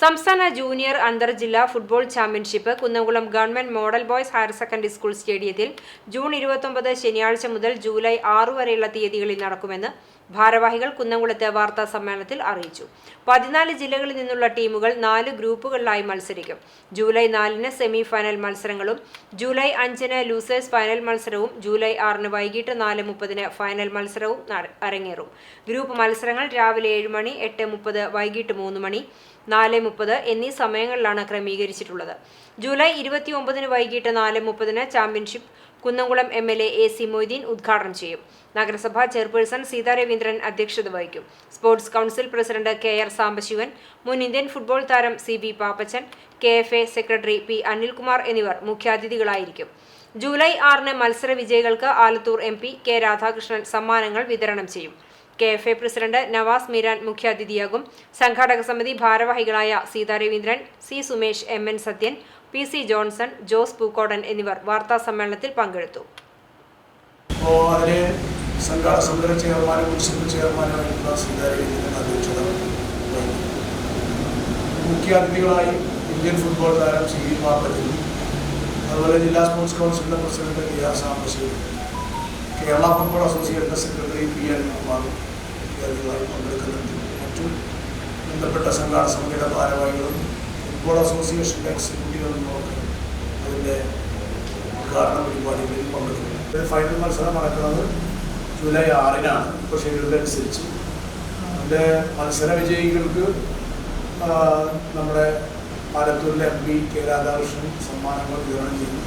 സംസ്ഥാന ജൂനിയർ അന്തർ ജില്ലാ football championship Kunnamkulam government model boys higher secondary school സ്റ്റേഡിയത്തിൽ ജൂൺ ഇരുപത്തൊമ്പത് ശനിയാഴ്ച മുതൽ ജൂലൈ ആറു വരെയുള്ള തീയതികളിൽ നടക്കുമെന്ന് ഭാരവാഹികൾ കുന്നംകുളത്ത് വാർത്താ സമ്മേളനത്തിൽ അറിയിച്ചു. പതിനാല് ജില്ലകളിൽ നിന്നുള്ള ടീമുകൾ നാല് ഗ്രൂപ്പുകളിലായി മത്സരിക്കും. ജൂലൈ നാലിന് സെമി ഫൈനൽ മത്സരങ്ങളും ജൂലൈ അഞ്ചിന് ലൂസേഴ്സ് ഫൈനൽ മത്സരവും ജൂലൈ ആറിന് വൈകിട്ട് നാല് മുപ്പതിന് ഫൈനൽ മത്സരവും അരങ്ങേറും. ഗ്രൂപ്പ് മത്സരങ്ങൾ രാവിലെ ഏഴ് മണി എട്ട് മുപ്പത് വൈകിട്ട് മൂന്ന് മണി നാല് മുപ്പത് എന്നീ സമയങ്ങളിലാണ് ക്രമീകരിച്ചിട്ടുള്ളത്. ജൂലൈ ഇരുപത്തി ഒമ്പതിന് വൈകിട്ട് നാല് മുപ്പതിന് championship Kunnamkulam M L A A C Moideen ഉദ്ഘാടനം ചെയ്യും. നഗരസഭാ ചെയർപേഴ്സൺ സീതാ രവീന്ദ്രൻ അധ്യക്ഷത വഹിക്കും. Sports council president K R Sambasivan മുൻ ഇന്ത്യൻ ഫുട്ബോൾ താരം C B Pappachan K F A secretary P Anilkumar എന്നിവർ മുഖ്യാതിഥികളായിരിക്കും. ജൂലൈ ആറിന് മത്സര വിജയികൾക്ക് Alathur M P K Radhakrishnan സമ്മാനങ്ങൾ വിതരണം ചെയ്യും. K F A president Navas Meeran മുഖ്യാതിഥിയാകും. സംഘാടക സമിതി ഭാരവാഹികളായ Seetha Raveendran C Sumesh M N Sathyan P C Johnson Jose Pookkodan എന്നിവർ വാർത്താ സമ്മേളനത്തിൽ പങ്കെടുത്തു. വഹിക്കും ഇന്ത്യൻ ഫുട്ബോൾ താരം സി വി പാപ്പനും അതുപോലെ ജില്ലാ സ്പോർട്സ് കൗൺസിലിന്റെ president K R Kerala football അസോസിയേഷന്റെ സെക്രട്ടറി പി അനിൽകുമാറും മുഖ്യാതിഥികളായി പങ്കെടുക്കുന്നുണ്ട്. മറ്റു ബന്ധപ്പെട്ട സംഘാടന സമിതിയുടെ ഭാരവാഹികളും ഫുട്ബോൾ അസോസിയേഷന്റെ എക്സിക്യൂട്ടീവ് അംഗങ്ങളൊക്കെ അതിന്റെ ഉദ്ഘാടന പരിപാടികളിൽ പങ്കെടുക്കുന്നു ഫൈനൽ മത്സരം നടക്കുന്നത് ജൂലൈ ആറിനാണ്. ഇപ്പോൾ ഷെഡ്യൂൾ അനുസരിച്ച്. അതിന്റെ മത്സര വിജയികൾക്ക് നമ്മുടെ ആലത്തൂരിലെ എം പി കെ രാധാകൃഷ്ണൻ സമ്മാനങ്ങൾ വിതരണം ചെയ്യും